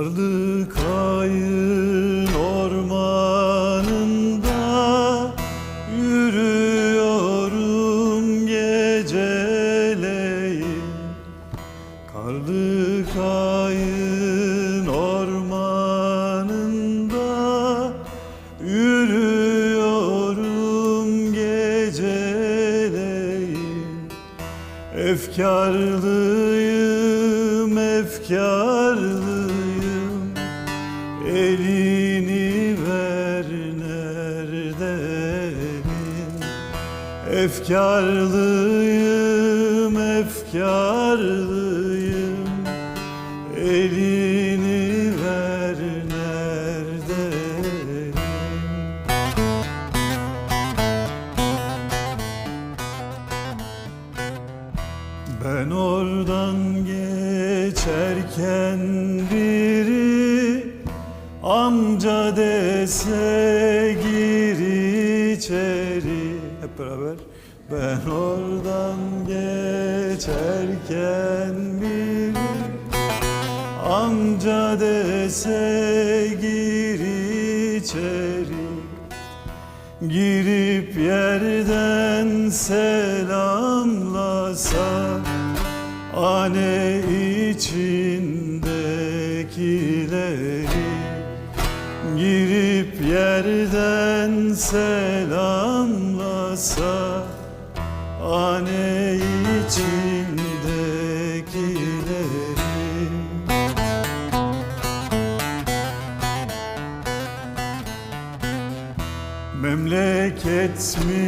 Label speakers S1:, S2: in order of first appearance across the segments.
S1: Karlı kayın ormanında yürüyorum geceleyin. Karlı kayın ormanında yürüyorum geceleyin. Efkarlıyım efkarlı Efkarlıyım, efkarlıyım. Elini ver neredenin Ben oradan geçerken biri amca dese gir içeri hep beraber. Ben oradan geçerken biri amca dese gir içeri. Girip yerden selamlasa Ane içindekileri. Girip yerden selamlasa Ane içindekileri Memleket mi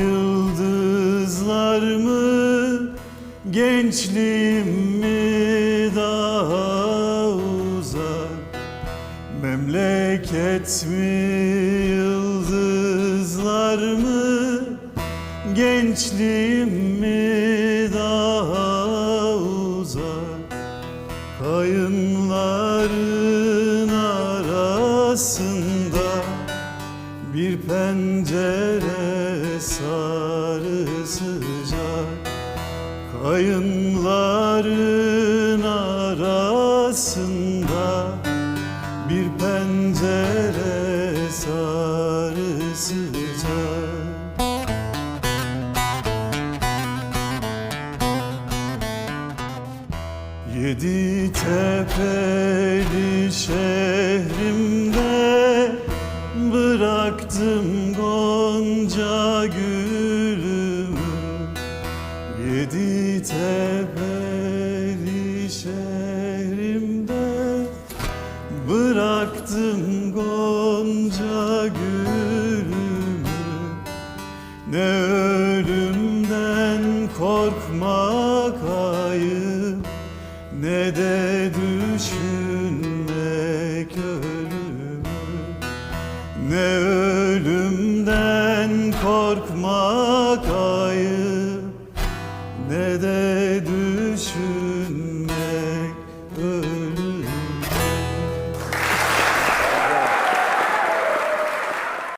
S1: yıldızlar mı gençliğim mi daha uzak? Memleket mi gençliğim mi daha uzak? Kayınların arasında bir pencere sarı sıcak. Kayınların arasında Bir pencere sarı sıcak Yedi tepeli şehrimde bıraktım gonca gülümü. Yedi tepeli ölümden korkmak